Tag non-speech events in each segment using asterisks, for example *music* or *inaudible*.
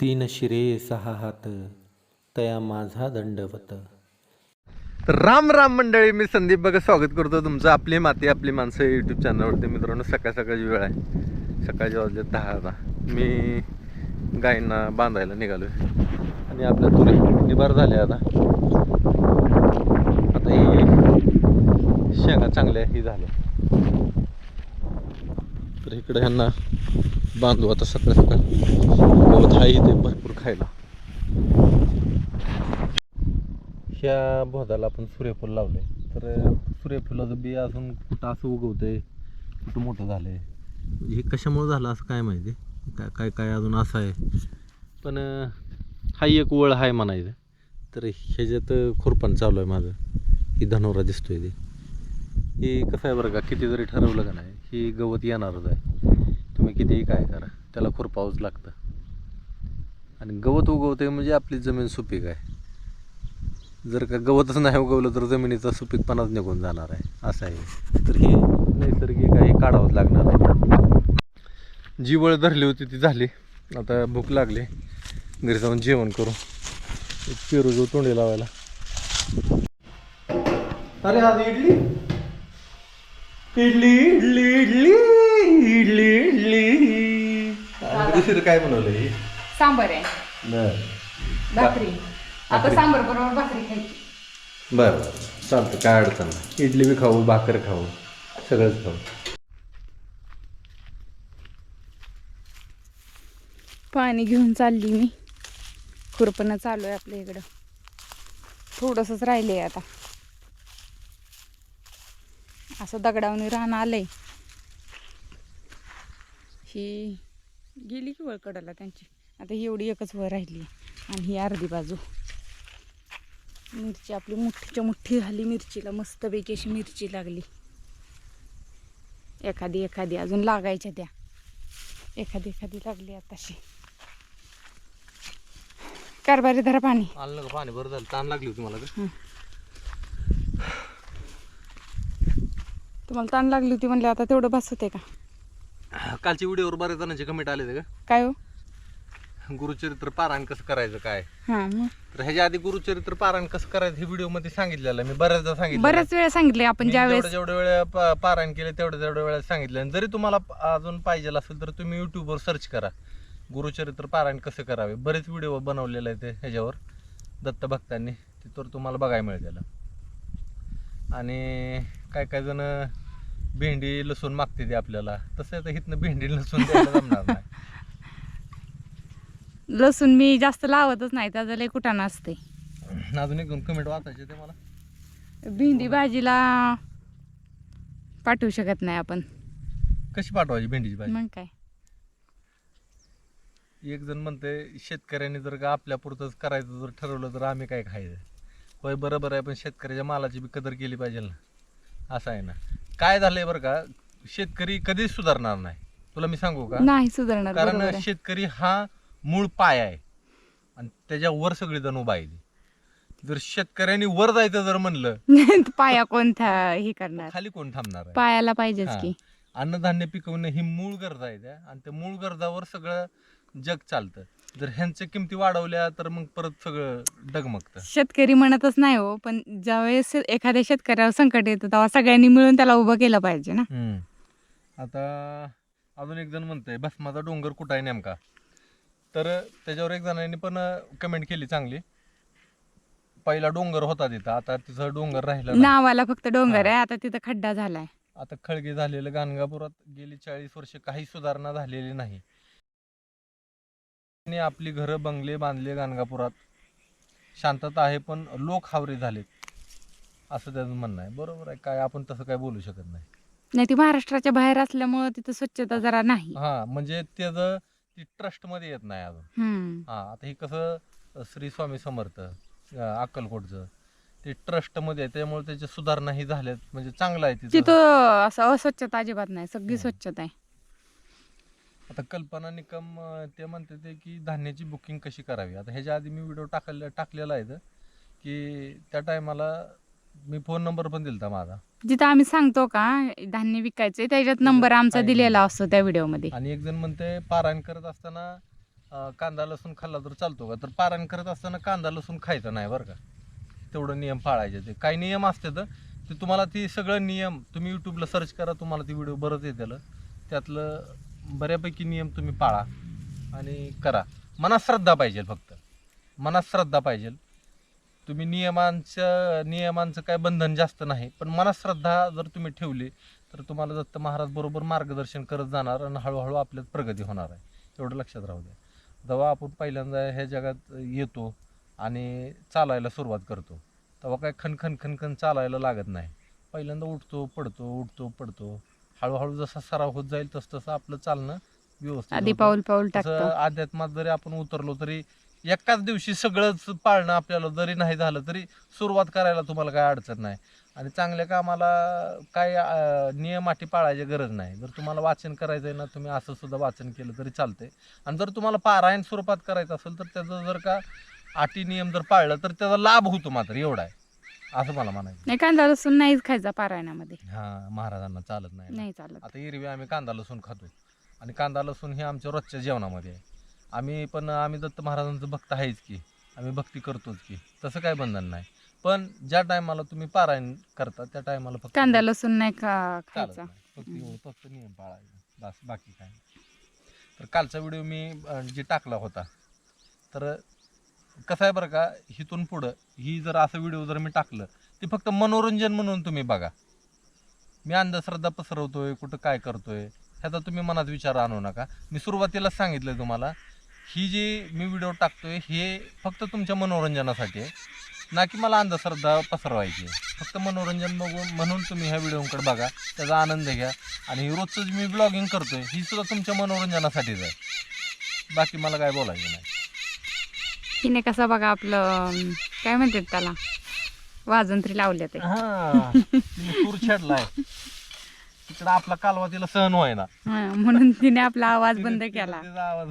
तीन शिरे सहा हात तया माझा दंडवत. तर राम राम मंडळी मी संदीप बघा स्वागत करतो तुमचं आपली माती आपली माणसं यूट्यूब चॅनलवरती मित्रांनो सकाळ सकाळची वेळ आहे. सकाळचे वाजले दहा आता. मी गायींना बांधायला निघालो आणि आपल्या तुरी निभार झाल्या आता. आता ही शेंगा चांगल्या ही झाल्या. तर इकडे ह्यांना बांधू आता सकाळ सकाळ गवत आहे इथे भरपूर खायला. ह्या भोदाला आपण सूर्यफूल लावले. तर सूर्यफुलाचं बी अजून कुठं असं उगवतंय कुठं मोठं झालंय. हे कशामुळे झालं असं काय माहिती? काय काय काय अजून असं आहे? पण हा एक वळ आहे म्हणायचं. तर ह्याच्यात खुरपण चालू आहे माझं. ही धनोरा दिसतोय ते. हे कसं आहे बरं का किती जरी ठरवलं का नाही ही गवत येणारच आहे. कितीही काय करा त्याला खुरपावंच लागतं. आणि गवत उगवते म्हणजे आपली जमीन सुपीक आहे. जर का गवतच नाही उगवलं तर जमिनीचा सुपीकपणाच निघून जाणार आहे असं आहे. तर हे नैसर्गिक आहे काढावंच लागणार आहे. जी वळ धरली होती ती झाली. आता भूक लागली. घरी जाऊन जेवण करू. पेरू जो तोंडी लावायला. अरे आज इडली? इडली इडली इडली इडली इडली. दुसरं काय बनवलं हे? सांबर आहे. बरं. भाकरी. आता सांबर बरोबर भाकरी खायची. बरं. चालतं काय अडचण नाही. इडली बी खाऊ भाकर खाऊ सगळंच खाऊ. पाणी घेऊन चालली मी. खुरपणं चालू आहे आपल्या इकडं. थोडंसंच राहिले आता. असं दगडावणी राहणं आलंय. ही गेली की वळकडाला त्यांची. आता ही एवढी एकच वर राहिली. आणि ही अर्धी बाजू. मिरची आपली मोठीच्या मोठी झाली मिरचीला. मस्तपैकी अशी मिरची लागली. एखादी एखादी. अजून लागायच्या त्या. एखादी एखादी लागली आताशी. कारभारी धरा पाणी. आलं का पाणी. बरं झालं. ताण लागली होती मला का तुम्हाला ताण लागली होती म्हणलं आता तेवढं बस होते का? कालच्या व्हिडिओवर बऱ्याच जणांचे कमेंट आले होते काय हो? का गुरुचरित्र पारायण कसं करायचं काय? हां मग. तर ह्याच्या आधी गुरुचरित्र पारायण कसं करायचं हे व्हिडिओमध्ये सांगितलेलं आहे. मी बऱ्याचदा सांगितलं बऱ्याच वेळा सांगितले आपण ज्या जेवढं वेळेस जेवढ्या वेळा पा- पारायण केले तेवढ्या तेवढ्या वेळा सांगितलं. आणि जरी तुम्हाला प- अजून पाहिजे असेल तर तुम्ही युट्यूबवर सर्च करा. गुरुचरित्र पारायण कसं करावे. बरेच व्हिडिओ बनवलेले आहेत ह्याच्यावर. दत्त भक्तांनी. ते तर तुम्हाला बघायला मिळेल आणि काय काय जण भेंडी लसूण मागते ते आपल्याला. तसं आता इथनं भेंडी लसूण द्यायला जमणार नाही. *laughs* लसूण मी जास्त लावतच नाही त्याचं लय कुठानं असते अजून एक दोन कमेंट वाचायचे ते मला. भेंडी भाजीला पाठवू शकत नाही आपण. कशी पाठवायची भेंडीची भाजी? मग काय? एक जण म्हणते शेतकऱ्यांनी जर का आपल्या पुरतंच करायचं जर ठरवलं तर आम्ही काय खायचं? होय बरोबर आहे पण शेतकऱ्याच्या मालाची बी कदर केली पाहिजे ना. असं आहे ना. काय झालंय बरं का? शेतकरी कधीच सुधारणार नाही. तुला मी सांगू का? नाही सुधारणार बरोबर कारण आहे. शेतकरी हा मूळ पाय आहे. आणि त्याच्या वर सगळी जण उभा आहे. जर शेतकऱ्यांनी वर जायचं जर म्हणलं *laughs* पाया कोणता हे करणार? खाली कोण थांबणार आहे? पायाला पाहिजेच हा. की. अन्नधान्य पिकवणं ही मूळ गरज आहे त्या. आणि त्या मूळ गरजावर सगळं जग चालतं. जर ह्यांच्या किमती वाढवल्या तर मग परत सगळं डगमगतं. शेतकरी म्हणतच नाही हो पण ज्यावेळेस एखाद्या शेतकऱ्यावर संकट येतं तेव्हा सगळ्यांनी मिळून त्याला उभं केलं पाहिजे ना. आता अजून एक जण म्हणतंय भस्माचा डोंगर कुठं आहे नेमका? तर त्याच्यावर एक जणांनी पण कमेंट केली चांगली. पहिला डोंगर होता तिथं आता तिथं डोंगर राहिला. नावाला फक्त डोंगर. आहे आता तिथं खड्डा झालाय. आता खळगे झालेलं गाणगापुरात गेली चाळीस वर्ष काही सुधारणा झालेली नाही. त्यांनी आपली घरं बंगले बांधले गाणगापुरात. शांतता आहे पण लोक हावरे झालेत. असं त्याचं म्हणणं आहे. बरोबर आहे. काय आपण तसं काय बोलू शकत नाही. नाही ती महाराष्ट्राच्या बाहेर असल्यामुळं तिथं स्वच्छता जरा नाही. हा म्हणजे त्याचं ती ट्रस्टमध्ये येत नाही अजून. हम्म. हा आता हे कसं श्री स्वामी समर्थ अ, अक्कलकोटचं ते ट्रस्टमध्ये आहे. त्यामुळे त्याच्या सुधारणा ही झाल्यात. म्हणजे चांगलं आहे तिथं तिथं असं अस्वच्छता अजिबात नाही. सगळी हम्म. स्वच्छता आहे. आता कल्पना निकम अं, ते म्हणते ते की धान्याची बुकिंग कशी करावी? आता ह्याच्या आधी मी व्हिडिओ टाकले टाकलेला आहे इथं, की त्या टायमाला मी फोन नंबर पण दिलता माझा. जिथं आम्ही सांगतो का धान्य विकायचे त्याच्यात नंबर आमचा आहे. दिलेला असतो त्या व्हिडिओमध्ये आणि एक जण म्हणते पारायण करत असताना अं, कांदा लसूण खाल्ला तर चालतो का? तर पारायण करत असताना कांदा लसूण खायचं नाही बरं का. तेवढं नियम पाळायचे ते. काही नियम असतात ते तुम्हाला ती सगळं नियम तुम्ही यूट्यूबला सर्च करा तुम्हाला ती व्हिडिओ बरंच येतील. त्यातलं बऱ्यापैकी नियम तुम्ही पाळा आणि करा. मनात श्रद्धा पाहिजे फक्त. मनात श्रद्धा पाहिजे तुम्ही नियमांचं नियमांचं काय बंधन जास्त नाही पण मनात श्रद्धा जर तुम्ही ठेवली तर तुम्हाला दत्त महाराज बरोबर मार्गदर्शन करत जाणार आणि हळूहळू आपल्यात प्रगती होणार आहे. एवढं लक्षात राहू द्या. जेव्हा आपण पहिल्यांदा ह्या जगात येतो आणि चालायला सुरुवात करतो तेव्हा काय खनखन खनखन चालायला लागत नाही. पहिल्यांदा उठतो पडतो उठतो पडतो. हळूहळू जसा सराव होत जाईल तस तसं आपलं चालणं व्यवस्थित आधी होतं. पाऊल पाऊल तसं टाकतो. अध्यात्मात जरी आपण उतरलो तरी एकाच दिवशी सगळंच पाळणं आपल्याला जरी नाही झालं तरी सुरुवात करायला तुम्हाला काय अडचण नाही. आणि चांगल्या कामाला काय अं, नियम अटी पाळायची गरज नाही. जर तुम्हाला वाचन करायचं आहे ना तुम्ही असं सुद्धा वाचन केलं तरी चालतंय. आणि जर तुम्हाला पारायण स्वरूपात करायचं असेल तर त्याचं जर का अटी नियम जर पाळलं तर त्याचा लाभ होतो मात्र एवढा आहे. असं मला म्हणायचं. नाही कांदा लसूण नाहीच खायचा पारायणामध्ये. हां महाराजांना चालत नाही. ना. नाही चालत. आता एरवी आम्ही कांदा लसूण खातो. आणि कांदा लसूण हे आमच्या रोजच्या जेवणामध्ये आहे. आम्ही पण आम्ही दत्त महाराजांचं भक्त आहेच की. आम्ही भक्ती करतोच की. तसं काय बंधन नाही. पण ज्या टायमाला तुम्ही पारायण करता त्या टायमाला फक्त कांदा लसूण नाही का चालत खायचा. नाही. फक्त एवढं फक्त नियम पाळायचा. बस बाकी काय नाही. तर कालचा व्हिडिओ मी अं, जे टाकला होता तर कसं आहे बरं का इथून पुढं ही जर असं व्हिडिओ जर मी टाकलं ते फक्त मनोरंजन म्हणून तुम्ही बघा. मी अंधश्रद्धा पसरवतोय कुठं काय करतोय ह्याचा तुम्ही मनात विचार आणू नका. मी सुरुवातीलाच सांगितलं तुम्हाला ही जी मी व्हिडिओ टाकतोय हे फक्त तुमच्या मनोरंजनासाठी आहे. ना की मला अंधश्रद्धा पसरवायची आहे. फक्त मनोरंजन बघून म्हणून तुम्ही ह्या व्हिडिओकडे बघा त्याचा आनंद घ्या. आणि रोजचं जे मी ब्लॉगिंग करतोय ही सुद्धा तुमच्या मनोरंजनासाठीच आहे. बाकी मला काय बोलायचं नाही. हिने कसा बघा आपलं काय म्हणतात त्याला? वाजंत्री लावल्या ते हा तिने सूर छेडलाय. तिकडं आपला कालवा तिला सहन व्हायना हा, म्हणून तिने आपला आवाज बंद तिने- केला. तिचा आवाज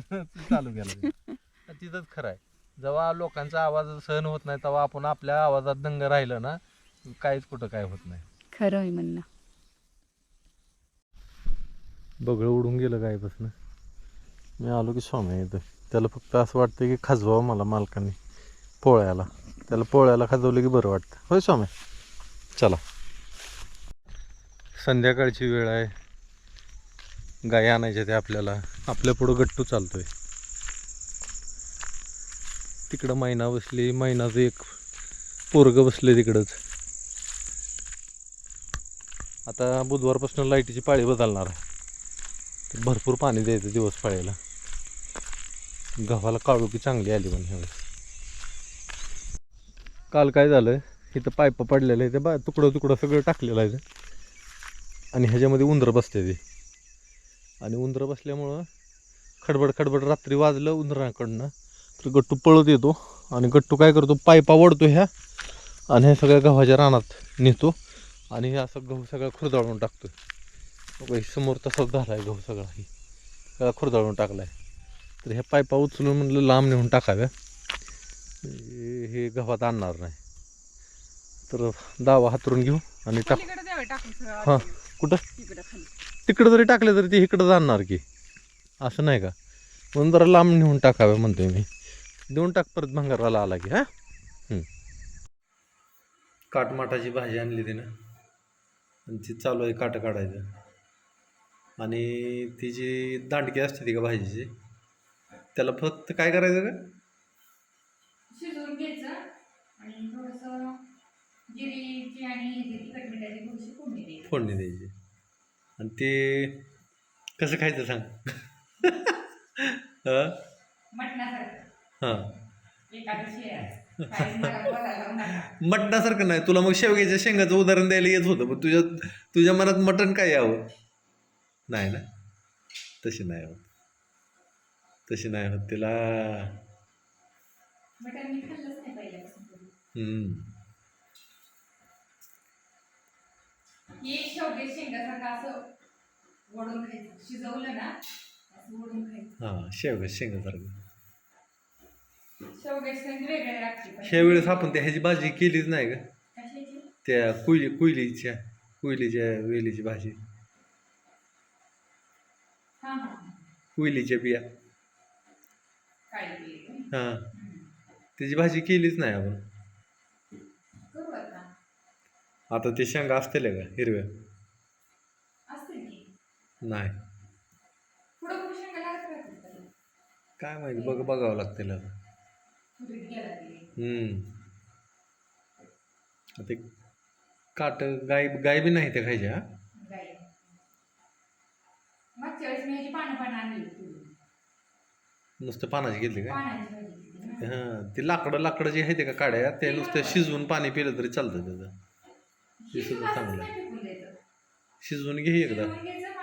चालू केला. तर तिथंच खरं आहे. जेव्हा लोकांचा आवाज सहन होत नाही तेव्हा आपण आपल्या आवाजात दंग राहिलं ना काहीच कुठं काय होत नाही. खरं आहे म्हणणं. बगळं उडून गेलं गायपासून. मी आलो की स्वामी इथं. त्याला फक्त असं वाटतं की खाजवावं मला मालकाने पोळ्याला. त्याला पोळ्याला खाजवलं की बरं वाटतं. होय स्वामी? चला. संध्याकाळची वेळ आहे. गाय आणायच्या ते आपल्याला. आपल्या पुढं गट्टू चालतोय. तिकडं मैना बसली. मैनाचं एक पोरग बसले तिकडंच. आता बुधवारपासून लाईटीची पाळी बदलणार आहे. भरपूर पाणी द्यायचं दिवस पाळीला. गव्हाला काळुकी चांगली आली पण ह्यावेळेस काल काय झालं इथं पायपं पडलेलं आहे ते बा तुकडं तुकडं सगळं टाकलेलं आहे आणि ह्याच्यामध्ये उंदरं बसते ते. आणि उंदरं बसल्यामुळं खडबड खडबड रात्री वाजलं उंदराकडनं तर गट्टू पळत येतो. आणि गट्टू काय करतो? पायपा ओढतो ह्या आणि ह्या सगळ्या गव्हाच्या रानात नेतो आणि हे असं गहू सगळा खुरदाळून टाकतो समोर तसाच झाला आहे गहू सगळा. ही सगळा खुरदाळून टाकला आहे तर ह्या पायपा उचलून म्हणलं लांब नेऊन टाकाव्या हे हे गव्हात आणणार नाही. तर दावा हातरून घेऊ आणि टाक हां कुठं? तिकडं जरी टाकले तरी ते इकडं जाणार की. असं नाही का? म्हणून जरा लांब नेऊन टाकाव्या म्हणतोय मी. देऊन टाक परत भंगाराला आला की हा? काटमाटाची भाजी आणली तिनं. आणि ती चालू आहे काटं काढायचं. आणि ती जी दांडकी असते ती का भाजीची? त्याला फक्त काय करायचं का? शिजवून घ्यायचं आणि थोडंसं जिरीची आणि तिखट मिठाची थोडीशी फोडणी द्यायची. फोडणी द्यायची. आणि ते कसं खायचं सांग? *laughs* हां? मटणासारखं. हां. एकादशी आहे काही मला बोलायला लावू नका. मटणासारखं नाही. तुला मग शेवग्याच्या शेंगाचं उदाहरण द्यायला येत होतं पण तुझ्या तुझ्या मनात मटण काय यावं? नाही ना? तशी नाही होत. तशी नाही होत तिला. हम्म. हे शेवगे शेंगासारखं असं वडून खायचं. शिजवलं ना असं वडून खायचं. हां शेवग्या शेंगासारखं. शेवगे शेंग वेगळे लागते पण. ह्या वेळेस आपण त्या ह्याची भाजी केलीच नाही का? त्या कुयली कुयलीच्या कुयलीच्या वेलीची भाजी. कुयलीच्या बिया. हां. त्याची भाजी केलीच नाही आपण. आता. ते शेंगा असतील का हिरव्या? नाही. लागत. काय माहिती बघ बघावं लागतील आता. हम्म. ते काट गाय गाय बी नाही त्या खायच्या हा? गाई मागच्या वेळेस मी ह्याची पानं पानं आणली होती नुसतं पानाची घेतली काय? पानाची भाजी केली ना. हां ते लाकडं लाकडं जे आहे ते का काड्या ते नुसतं शिजवून पाणी पिलं तरी चालतं त्याचं. ते शिजून सुद्धा असंच चांगलं. शिजवून घे एकदा. शिजवून घ्यायचं,